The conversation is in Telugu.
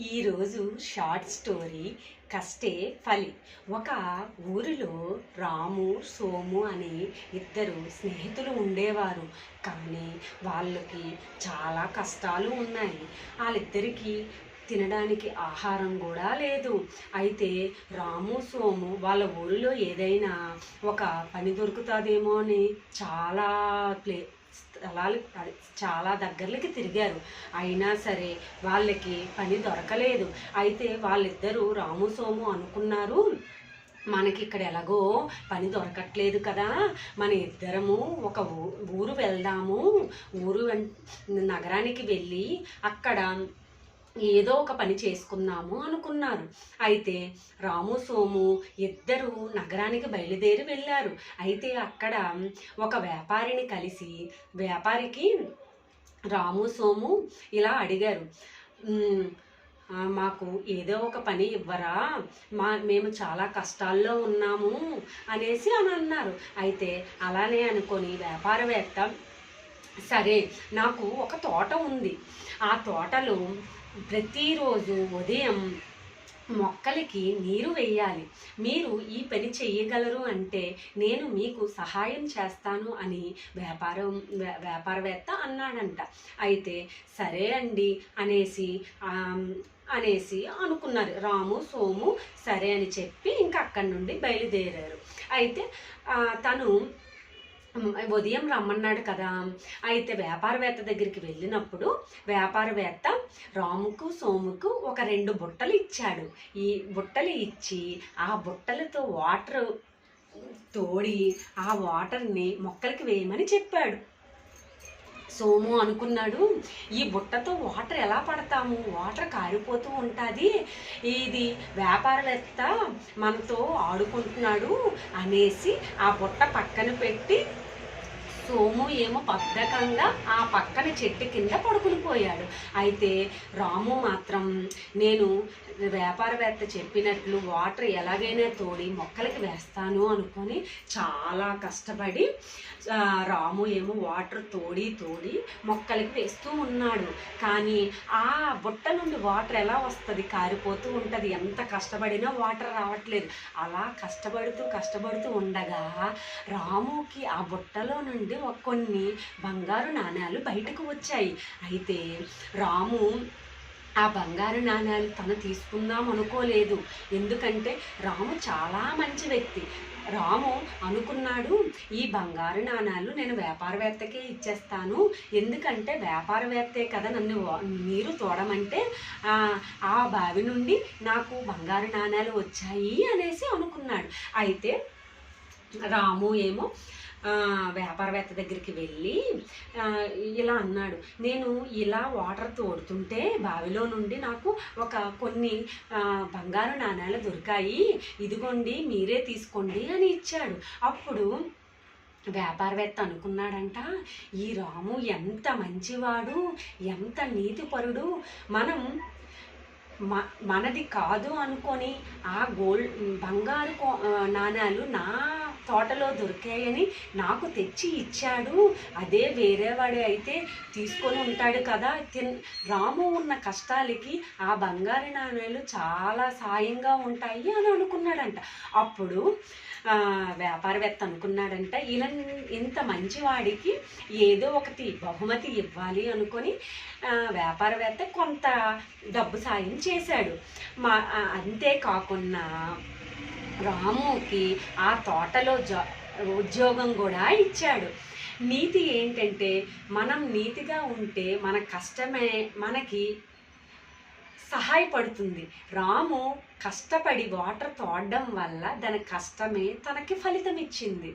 ఈరోజు షార్ట్ స్టోరీ కష్టే ఫలి. ఒక ఊరిలో రాము సోము అనే ఇద్దరు స్నేహితులు ఉండేవారు. కానీ వాళ్ళకి చాలా కష్టాలు ఉన్నాయి. వాళ్ళిద్దరికీ తినడానికి ఆహారం కూడా లేదు. అయితే రాము సోము వాళ్ళ ఊరిలో ఏదైనా ఒక పని దొరుకుతుందేమో అని చాలా ప్లే స్థలాలు చాలా దగ్గరలకి తిరిగారు. అయినా సరే వాళ్ళకి పని దొరకలేదు. అయితే వాళ్ళిద్దరూ రాము సోము అనుకున్నారు మనకి ఇక్కడ ఎలాగో పని దొరకట్లేదు కదా మన ఇద్దరము ఒక ఊ- ఊరు వెళ్దాము. ఊరు వెం- నగరానికి వెళ్ళి అక్కడ ఏదో ఒక పని చేసుకుందాము అనుకున్నారు. అయితే రాము సోము ఇద్దరు నగరానికి బయలుదేరి వెళ్ళారు. అయితే అక్కడ ఒక వ్యాపారిని కలిసి వ్యాపారికి రాము సోము ఇలా అడిగారు. మాకు ఏదో ఒక పని ఇవ్వరా? మా మేము చాలా కష్టాల్లో ఉన్నాము అనేసి అని అన్నారు. అయితే అలానే అనుకొని వ్యాపారవేత్త సరే నాకు ఒక తోట ఉంది. ఆ తోటలో ప్రతిరోజు ఉదయం మొక్కలకి నీరు వేయాలి. మీరు ఈ పని చేయగలరు అంటే నేను మీకు సహాయం చేస్తాను అని వ్యాపారం వ్యా- వ్యాపారవేత్త అన్నాడంట. అయితే సరే అండి అనేసి అనేసి అనుకున్నారు. రాము సోము సరే అని చెప్పి ఇంకా అక్కడి నుండి బయలుదేరారు. అయితే తను ఉదయం రమ్మన్నాడు కదా. అయితే వ్యాపారవేత్త దగ్గరికి వెళ్ళినప్పుడు వ్యాపారవేత్త రాముకు సోముకు ఒక రెండు బుట్టలు ఇచ్చాడు. ఈ బుట్టలు ఇచ్చి ఆ బుట్టలతో వాటర్ తోడి ఆ వాటర్ని మొక్కలకి వేయమని చెప్పాడు. సోము అనుకున్నాడు ఈ బుట్టతో వాటర్ ఎలా పడతాము? వాటర్ కారిపోతూ ఉంటుంది. ఇది వ్యాపారవేత్త మనతో ఆడుకుంటున్నాడు అనేసి ఆ బుట్ట పక్కన పెట్టి సోము ఏమో బద్ధకంగా ఆ పక్కన చెట్టు కింద పడుకుని పోయాడు. అయితే రాము మాత్రం నేను వ్యాపారవేత్త చెప్పినట్లు వాటర్ ఎలాగైనా తోడి మొక్కలకి వేస్తాను అనుకొని చాలా కష్టపడి రాము ఏమో వాటర్ తోడి తోడి మొక్కలకి వేస్తూ ఉన్నాడు. కానీ ఆ బుట్ట నుండి వాటర్ ఎలా వస్తుంది? కారిపోతూ ఉంటుంది. ఎంత కష్టపడినా వాటర్ రావట్లేదు. అలా కష్టపడుతూ కష్టపడుతూ ఉండగా రాముకి ఆ బుట్టలో నుండి ఒక కొన్ని బంగారు నాణ్యాలు బయటకు వచ్చాయి. అయితే రాము ఆ బంగారు నాణ్యాలు తను తీసుకుందాం అనుకోలేదు. ఎందుకంటే రాము చాలా మంచి వ్యక్తి. రాము అనుకున్నాడు ఈ బంగారు నాణాలు నేను వ్యాపారవేత్తకే ఇచ్చేస్తాను. ఎందుకంటే వ్యాపారవేత్తే కదా నన్ను మీరు నీరు తోడమంటే ఆ, ఆ బావి నుండి నాకు బంగారు నాణాలు వచ్చాయి అనేసి అనుకున్నాడు. అయితే రాము ఏమో వ్యాపారవేత్త దగ్గరికి వెళ్ళి ఇలా అన్నాడు. నేను ఇలా వాటర్ తోడుతుంటే బావిలో నుండి నాకు ఒక కొన్ని బంగారు నాణేలు దొరికాయి. ఇదిగోండి మీరే తీసుకోండి అని ఇచ్చాడు. అప్పుడు వ్యాపారవేత్త అనుకున్నాడంట ఈ రాము ఎంత మంచివాడు ఎంత నీతిపరుడు. మనం మ మనది కాదు అనుకొని ఆ గోల్డ్ బంగారు కో- నాణాలు నా తోటలో దొరికాయని నాకు తెచ్చి ఇచ్చాడు. అదే వేరేవాడే అయితే తీసుకొని ఉంటాడు కదా. తిన్ రాము ఉన్న కష్టాలకి ఆ బంగారు నాణేలు చాలా సాయంగా ఉంటాయి అని అనుకున్నాడంట. అప్పుడు వ్యాపారవేత్త అనుకున్నాడంట ఇలా ఇంత మంచివాడికి ఏదో ఒకటి బహుమతి ఇవ్వాలి అనుకొని వ్యాపారవేత్త కొంత డబ్బు సాయం చేశాడు. మా అంతేకాకుండా రాముకి ఆ తోటలో జా ఉద్యోగం కూడా ఇచ్చాడు. నీతి ఏంటంటే మనం నీతిగా ఉంటే మన కష్టమే మనకి సహాయపడుతుంది. రాము కష్టపడి వాటర్ తోడడం వల్ల దాని కష్టమే తనకి ఫలితం ఇచ్చింది